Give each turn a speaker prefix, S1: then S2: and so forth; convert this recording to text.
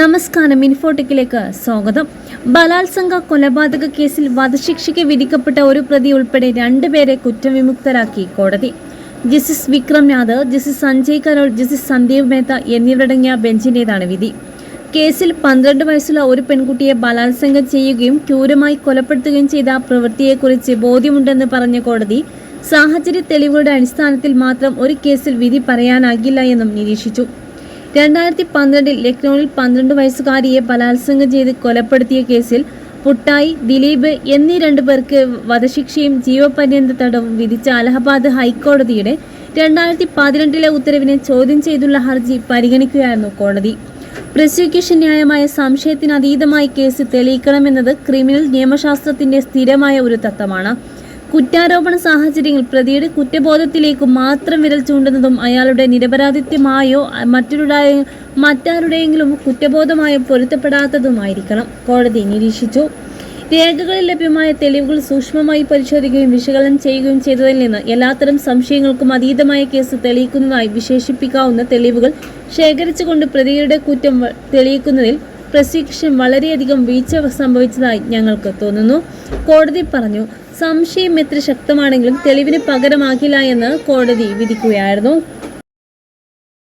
S1: നമസ്കാരം ഇൻഫോടെക്കിലേക്ക് സ്വാഗതം. ബലാത്സംഗ കൊലപാതക കേസിൽ വധശിക്ഷയ്ക്ക് വിധിക്കപ്പെട്ട ഒരു പ്രതി ഉൾപ്പെടെ രണ്ടുപേരെ കുറ്റവിമുക്തരാക്കി കോടതി. Justice Vikram Nath justice Sanjay Karol justice Sandeep Mehta എന്നിവരടങ്ങിയ ബെഞ്ചിന്റേതാണ് വിധി. കേസിൽ പന്ത്രണ്ട് വയസ്സുള്ള ഒരു പെൺകുട്ടിയെ ബലാത്സംഗം ചെയ്യുകയും ക്രൂരമായി കൊലപ്പെടുത്തുകയും ചെയ്ത പ്രവൃത്തിയെക്കുറിച്ച് ബോധ്യമുണ്ടെന്ന് പറഞ്ഞ കോടതി സാഹചര്യ തെളിവുകളുടെ അടിസ്ഥാനത്തിൽ മാത്രം ഒരു കേസിൽ വിധി പറയാനാകില്ല എന്നും നിരീക്ഷിച്ചു. രണ്ടായിരത്തി പന്ത്രണ്ടിൽ ലക്നൌവിൽ പന്ത്രണ്ട് വയസ്സുകാരിയെ ബലാത്സംഗം ചെയ്ത് കൊലപ്പെടുത്തിയ കേസിൽ പുട്ടായി ദിലീപ് എന്നീ രണ്ടു പേർക്ക് വധശിക്ഷയും ജീവപര്യന്ത തടവും വിധിച്ച അലഹബാദ് ഹൈക്കോടതിയുടെ രണ്ടായിരത്തി പതിനെട്ടിലെ ഉത്തരവിനെ ചോദ്യം ചെയ്തുള്ള ഹർജി പരിഗണിക്കുകയായിരുന്നു കോടതി. പ്രോസിക്യൂഷൻ ന്യായമായ സംശയത്തിനതീതമായി കേസ് തെളിയിക്കണമെന്നത് ക്രിമിനൽ നിയമശാസ്ത്രത്തിന്റെ സ്ഥിരമായ ഒരു തത്വമാണ്. കുറ്റാരോപണ സാഹചര്യങ്ങൾ പ്രതിയുടെ കുറ്റബോധത്തിലേക്ക് മാത്രം വിരൽ ചൂണ്ടുന്നതും അയാളുടെ നിരപരാധിത്വമായോ മറ്റൊരുടെ മറ്റാരുടെയെങ്കിലും കുറ്റബോധമായോ പൊരുത്തപ്പെടാത്തതുമായിരിക്കണം. കോടതി നിരീക്ഷിച്ചു. രേഖകളിൽ ലഭ്യമായ തെളിവുകൾ സൂക്ഷ്മമായി പരിശോധിക്കുകയും വിശകലനം ചെയ്യുകയും ചെയ്തതിൽ നിന്ന് എല്ലാത്തരം സംശയങ്ങൾക്കും അതീതമായ കേസ് തെളിയിക്കുന്നതായി വിശേഷിപ്പിക്കാവുന്ന തെളിവുകൾ ശേഖരിച്ചുകൊണ്ട് പ്രതിയുടെ കുറ്റം തെളിയിക്കുന്നതിൽ പ്രോസിക്യൂഷൻ വളരെയധികം വീഴ്ച സംഭവിച്ചതായി ഞങ്ങൾക്ക് തോന്നുന്നു. കോടതി പറഞ്ഞു സംശയം എത്ര ശക്തമാണെങ്കിലും തെളിവിന് പകരമാകില്ല എന്ന് കോടതി വിധിക്കുകയായിരുന്നു.